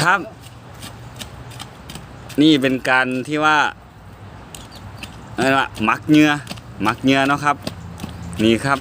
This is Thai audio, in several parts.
ครับ นี่เป็นการที่ว่าอะไรวะหมักเนื้อหมักเนื้อเนาะครับ นี่ครับ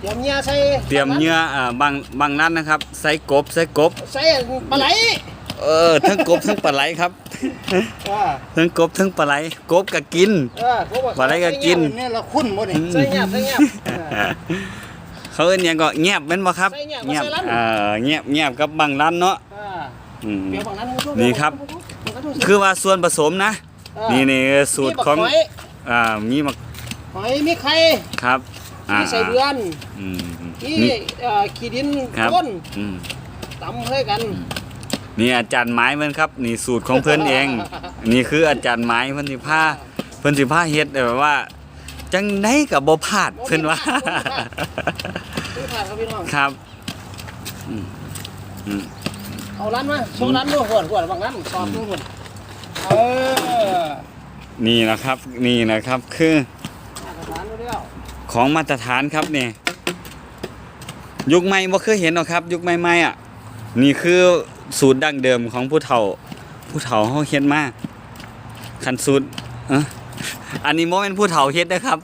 เตรียมเนื้อใส่เตรียมเนื้ออ่าบางบางนั้นนะครับใส่กบใส่กบ ใส่ปลาไหลเออทั้งกบทั้งปลาไหลครับอ่าทั้งกบทั้งปลาไหลกบก็กิน เออเขาบอกปลาไหลก็กิน เนี่ยเราคุ้นบ่นี่ใส่เงียบใส่เงียบเออ เขาเอิ้นหยังก็เงียบแม่นบ่ครับใส่เงียบเงียบใส่ลั่น เอ่อเงียบเงียบกับบางร้านเนาะ อ่าอืมเดี๋ยวบางนั้นนี่ครับ คือว่าส่วนผสมนะ นี่นี่สูตรของมีบักหยอ่ามีมักหอยมีไข่ครับอ่ามีใส่เดือนอืมมีนี่เอ่อขี้ดินครับก้นอืม ตำให้กัน นี่อาจารย์ไม้เพิ่นครับนี่สูตรของเพิ่นเอง นี่คืออาจารย์ไม้เพิ่นสิพาเพิ่นสิพาเฮ็ดแบบว่า จังได๋ก็บ่พลาดเพิ่นว่าคือผ่านครับพี่น้องครับอืมอืม เอาร้านมาโชว์ร้านด้วยหัวหัวบางนั้นสอบด้วยหัวเออนี่นะครับนี่นะครับคือมาตรฐานด้วยวของมาตรฐานครับเนี่ยยุคใหม่บ่เคยเห็นหรอกครับ ยุคใหม่ๆอะนี่คือสูตรดั้งเดิมของผู้เฒ่า ผู้เฒ่าเฮาเฮ็ดมาคันสูตรเอ้อ อันนี้บ่แม่นผู้เฒ่าเฮ็ดนะครับ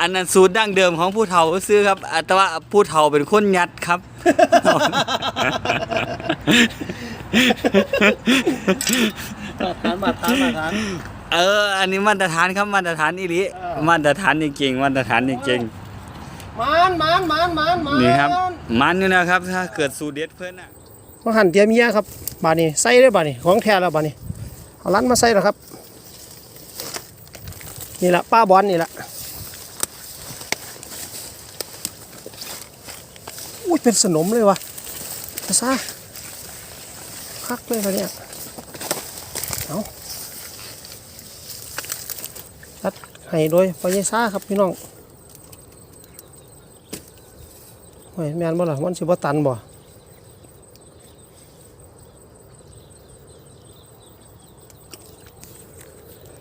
อันนั้นสูตรดั้งเดิมของผู้เฒ่าซื้อครับอะแต่ว่าผู้เฒ่าเป็นคนยัดครับ มาตรฐานมาตรฐานมาตรฐานเออ อันนี้มาตรฐานครับมาตรฐานอีหลีเออมาตรฐานจริงๆมาตรฐานจริงมันมันมันมันมันๆนี่ครับ มันอยู่นะครับ ถ้าเกิดสูตรเด็ดเพิ่นน่ะมาหั่นเตรียมเมียครับบาดนี้ใส่ได้บาดนี้ของแท้แล้วบาดนี้เอาร้านมาใส่แล้วครับ นี่แหละป้าบอลนี่แหละอุ้ยเป็นสนมเลยวะภาษาคักเลยครับเนี่ยเอาตัดให้โดยปยซ่าครับพี่น้องโอ้ยแมนบ่ล่ะมันสิบ่ตันบ่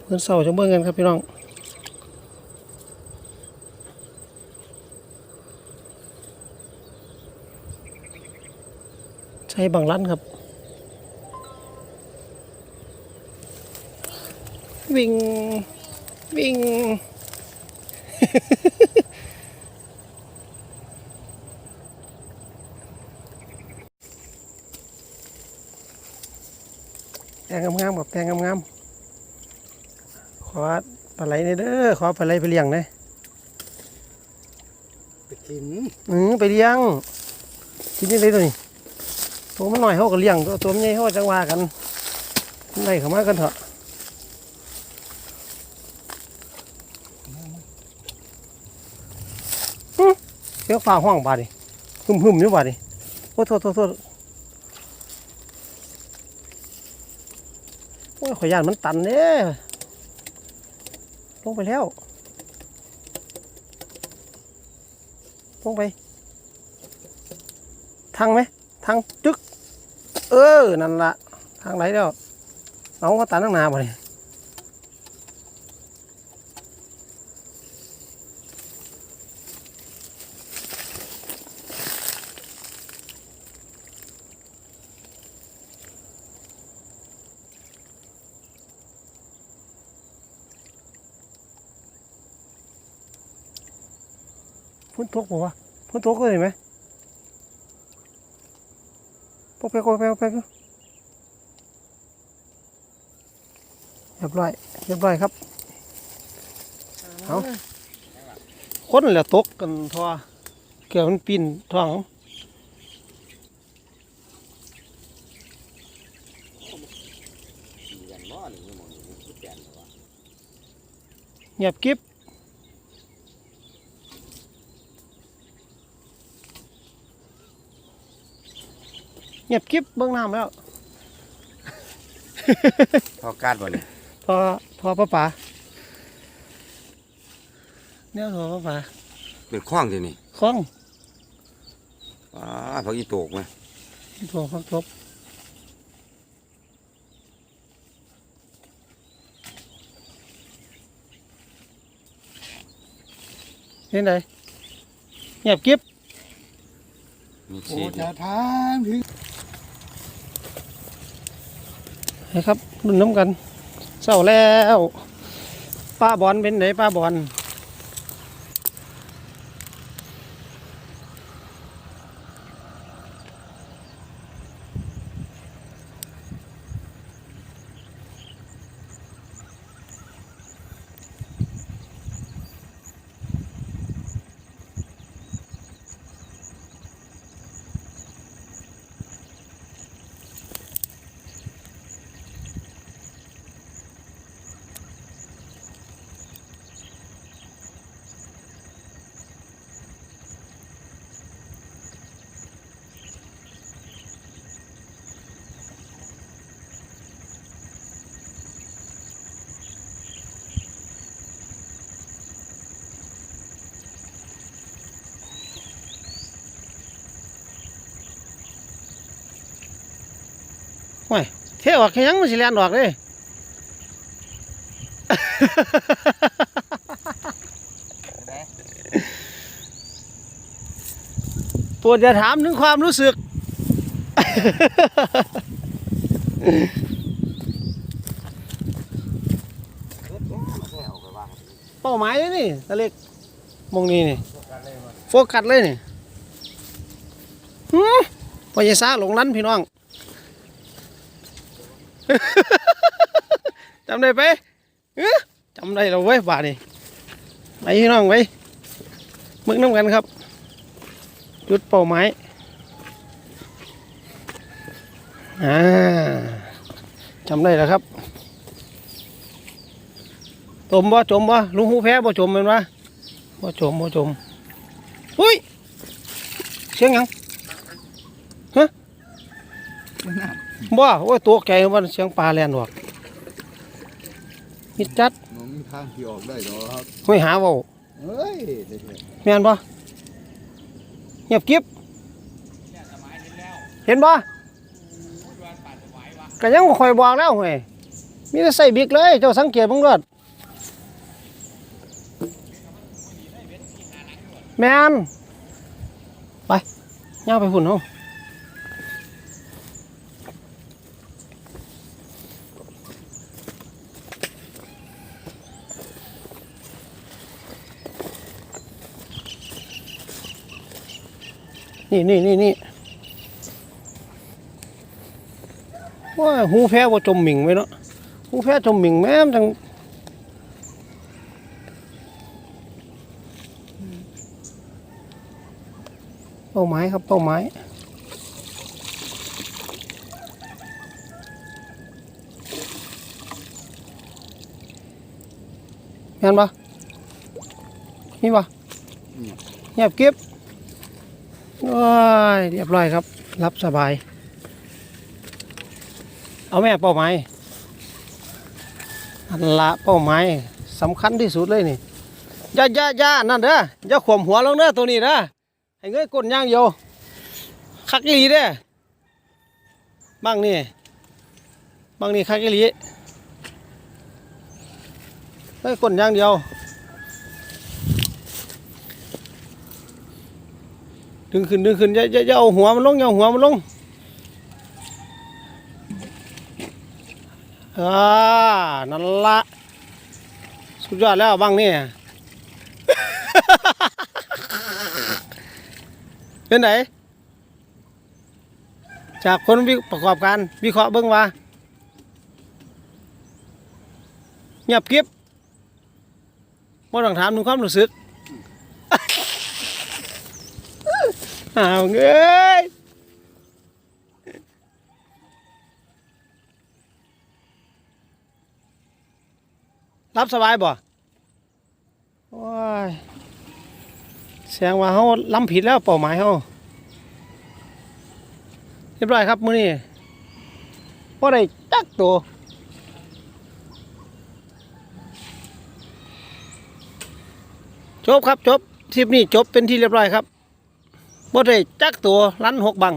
เงินเสาจังเบิ่งกันครับพี่น้อง ช้บางลั่นครับ วิ่ง วิ่งแปลงงามๆกับแปลงงามๆขอปลาไหลหน่อยเด้อขอปลาไหลไปเลี้ยงหนะไปกินอือไปเลี้ยงกินยังไงตัวนี้ ตัวมันหน่อยเขาก็เลี้ยงตัวตัวมันใหญ่เขาจังว่ากันไล่เข้ามากันเถอะเสียงฟ้าห้องบาดนี่หึมหึมๆอยู่บาดนี่โอ้โทษโทษโทษโอ้ยขอยานมันตันเด้ลงไปแล้ว ลงไปทางไหมทางจึก เออ นั่นละทางไหนแล้วเอาว่าตันตั้งนาบ่เนี่ยฝนตกบ่วะฝนตกเลยเห็นไหม ปกไปกปกไปกปกไปเรียบร้อยเรียบร้อยครับเอาคนเหลือตกกันทอเกี่ยวมันปีนท้องเงียบกิ๊บ เงียบกิ๊บเบื้องน้ำแล้ว พอกาดบ่นี่พอพอป้าป๋าเนี่ยพอป้าป๋าเป็นคล้องที่นี่คล้องอ้าพักอีโตกไหมพอพักทบเห็นไหนเงียบกิ๊บมีโอ้ชีดจะทางถึง นะครับรุ่นน้ำกันเศร้าแล้วป้าบอลเป็นไหนป้าบอล ว้ยเทออกแค่ยังมันสิเลียนออกเลยปวดจะถามถึงความรู้สึก เป้าหมายเลยนี่ตะเล็กมองนี่นี่โฟกัสเลยนี่หืมพอยายซาหลงลันพี่น้อง จำได้ไปเออจำได้แล้วเว้ยบาดนี่ไปพี่น้องไปมึกน้ำกันครับ จุดเป้าหมายอ่าจำได้แล้วครับจมบ่จมบ่ลุงหูแพ้บ่จมแมันวะบ่จมบ่จมอุ้ยเสียงยังฮะ บ่โอ้ยตัวแกว่าเสียงปลาแล่นออกมิดจัดน้องมีทางที่ออกได้เหรอครับห้อยหาเว้าเฮ้ยเด็กแม่นบ่เงียบกิ๊บเห็นบ่ก็ยังบ่ค่อยบอกแล้วเฮ้ยมีแต่ใส่บิ๊กเลย เจ้าสังเกตเบิ่งรอดแม่นไปย่างไปพุ่นเฮา นี่นี่นี่นี่ว่าหูแพ้บ่จมหมิงไว้เนาะหูแพ้จมหมิงแม่มจังเป้าหมายครับเป้าหมายแม่นบ่มีบ่เงียบเก็บ โอ้ยเรียบร้อยครับ รับสบาย เอาแม่เป้าหมายอันละเป้าหมายสำคัญที่สุดเลยนี่ย่าย่าย่านั่นเด้อย่าขวมหัวลงเด้อตัวนี้เด้อให้เงยก้นย่างเยวคักอีหลีเด้อบางนี่บางนี่คักอีหลีเฮ้ยก้นย่างเดียว ดึงขึ้นดึงขึ้นอย่าอย่าอย่าเอาหัวมันลงอย่าเอาหัวมันลงอ่านั่นละสุดยอดแล้วบ้างนี่ เป็นไหนจากคนวิประกอบการวิเคราะห์เบิ้งว่าเงียบกริบไม่ต้องถามถึงความรู้สึก อ้าวเอ้ยรับสบายบ่โอ้ยแสดงว่าเขาล้ำผิดแล้วเป้าหมายเขาเรียบร้อยครับมื้อนี้พอได้จักตัวจบครับจบทริปนี้จบเป็นที่เรียบร้อยครับ บ่ได้จักตัวลันหกบัง